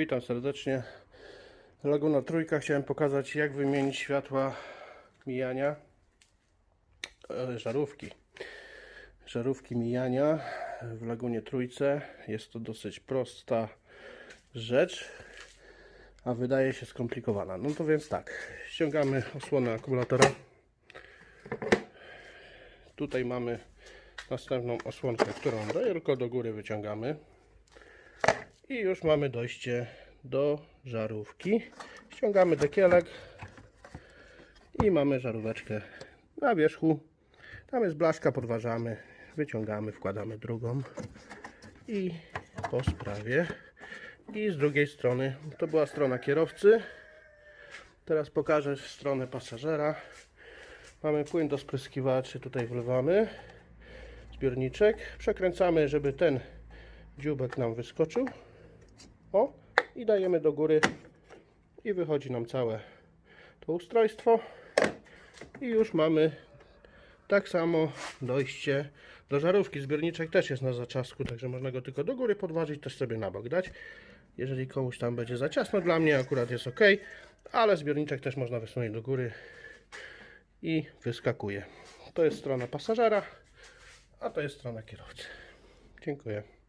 Witam serdecznie. Laguna Trójka. Chciałem pokazać jak wymienić światła mijania e, żarówki. Żarówki mijania w Lagunie Trójce. Jest to dosyć prosta rzecz, a wydaje się skomplikowana. No to więc tak, ściągamy osłonę akumulatora. Tutaj mamy następną osłonkę, którą tylko do góry wyciągamy. I już mamy dojście do żarówki. Ściągamy dekielek i mamy żaróweczkę na wierzchu. Tam jest blaszka, podważamy, wyciągamy, wkładamy drugą i po sprawie. I z drugiej strony to była strona kierowcy. Teraz pokażę stronę pasażera. Mamy płyn do spryskiwaczy, tutaj wlewamy zbiorniczek. Przekręcamy, żeby ten dziubek nam wyskoczył. O, i dajemy do góry i wychodzi nam całe to ustrojstwo. I już mamy tak samo dojście do żarówki. Zbiorniczek też jest na zaczasku, także można go tylko do góry podważyć, też sobie na bok dać. Jeżeli komuś tam będzie za ciasno, dla mnie akurat jest ok, ale zbiorniczek też można wysunąć do góry i wyskakuje. To jest strona pasażera, a to jest strona kierowcy. Dziękuję.